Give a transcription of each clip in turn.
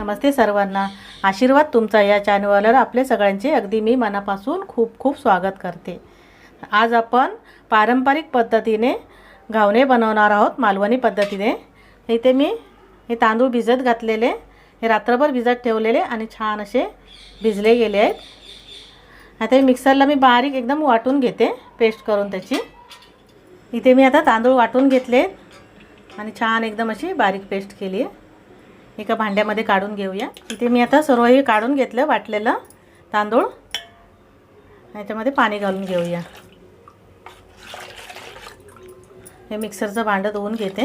नमस्ते सर्वांना. आशीर्वाद तुमचा या चॅनलवर आपले सगळ्यांचे अगदी मी मनापासून खूप खूप स्वागत करते. आज आपण पारंपरिक पद्धतीने घावणे बनवणार आहोत मालवणी पद्धतीने. इथे मी हे तांदूळ भिजत घातलेले हे रात्रभर भिजत ठेवलेले आणि छान असे भिजले गेले आहेत. आता मिक्सरला मी बारीक एकदम वाटून घेते पेस्ट करून त्याची. इथे मी आता तांदूळ वाटून घेतले आणि छान एकदम अशी बारीक पेस्ट केली आहे. एका भांड्यामध्ये काढून घेऊया. इथे मी आता सर्व हे काढून घेतलं वाटलेलं तांदूळ. याच्यामध्ये पाणी घालून घेऊया. हे मिक्सरचं भांडं धुवून घेते.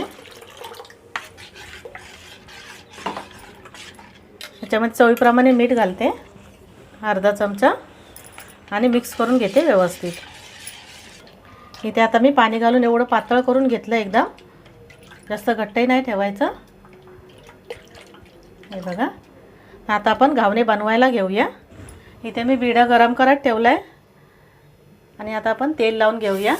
याच्यामध्ये चवीप्रमाणे मीठ घालते अर्धा चमचा आणि मिक्स करून घेते व्यवस्थित. इथे आता मी पाणी घालून एवढं पातळ करून घेतलं एकदा. जास्त घट्टही नाही ठेवायचं. हे बघा. आता आपण घावणे बनवायला घेऊया. इथे मी बिडा गरम करत ठेवला आहे आणि आता आपण तेल लावून घेऊया.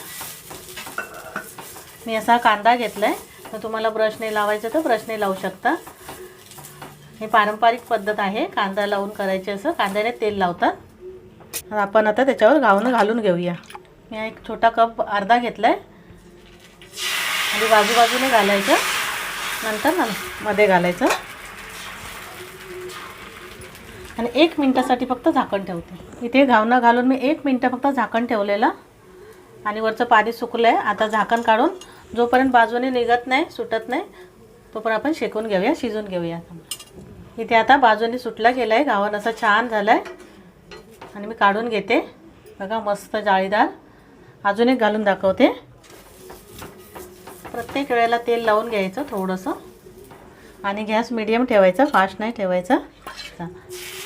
मी असा कांदा घेतला आहे तर तुम्हाला ब्रश नाही लावायचं तर ब्रश नाही लावू शकता. ही पारंपरिक पद्धत आहे. कांदा लावून करायची असं कांद्याने तेल लावतात. आपण आता त्याच्यावर घावणं घालून घेऊया. मी एक छोटा कप अर्धा घेतला आहे आणि बाजूबाजूने घालायचं. नंतर न मध्ये घालायचं. आणि एक मिनटासाठी फक्त झाकण ठेवते. इथे घावणं घालून मी एक मिनटं फक्त झाकण ठेवलेलं. आणि वरचं पाणी सुकलं आहे आता झाकण काढून जोपर्यंत बाजूने निघत नाही सुटत नाही तोपर्यंत आपण शेकून घेऊया शिजून घेऊया. इथे आता बाजूने सुटला गेला आहे घावण असं छान झालं आहे आणि मी काढून घेते. बघा मस्त जाळीदार. अजून एक घालून दाखवते. प्रत्येक वेळेला तेल लावून घ्यायचं थोडंसं. आणि गॅस मिडियम ठेवायचा फास्ट नाही ठेवायचा.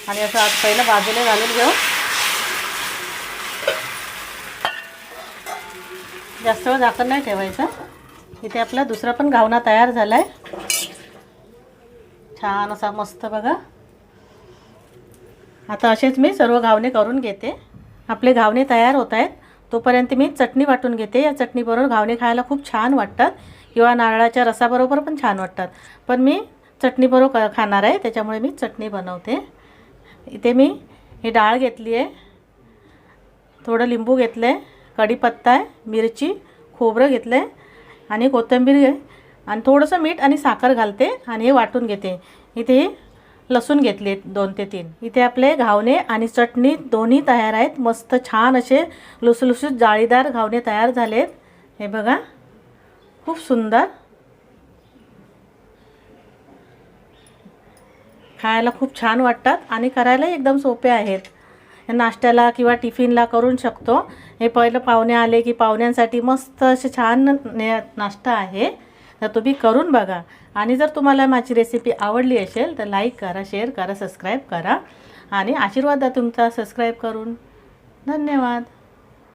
आणि असं आज पहिलं बाजूला घालून घेऊ. जास्त वेळ झाकण नाही ठेवायचं. इथे आपला दुसरा पण घावना तयार झाला आहे छान असा मस्त बघा. आता असेच मी सर्व घावणे करून घेते. आपले घावणे तयार होत आहेत. तोपर्यंत मी चटणी वाटून घेते. या चटणीबरोबर घावणे खायला खूप छान वाटतात. किंवा नारळाच्या रसाबरोबर पण छान वाटतात. पण मी चटणीबरोबर क खाणार आहे. त्याच्यामुळे मी चटणी बनवते. इथे मी ही डाळ घेतली आहे. थोडं लिंबू घेतलं आहे कढीपत्ता आहे मिरची खोबरं घेतलं आहे आणि कोथिंबीर आणि थोडंसं मीठ आणि साखर घालते आणि हे वाटून घेते. इथे लसूण घेतले दोन ते तीन. इथे आपले घावणे आणि चटणी दोन्ही तयार आहेत. मस्त छान असे लुसलुसूत जाळीदार घावणे तयार झालेत. हे बघा खूप सुंदर. खायला खूप छान वाटतात आणि करायला एकदम सोपे आहेत. हे नाश्त्याला किंवा टिफिनला करून शकतो. हे पहिलं पाहुणे आले की पाहुण्यांसाठी मस्त असे छान ने नाश्ता आहे. तर तुम्ही करून बघा. आणि जर तुम्हाला माझी रेसिपी आवडली असेल तर लाईक करा शेअर करा सबस्क्राईब करा. आणि आशीर्वाद द्या तुमचा. सबस्क्राईब करून. धन्यवाद.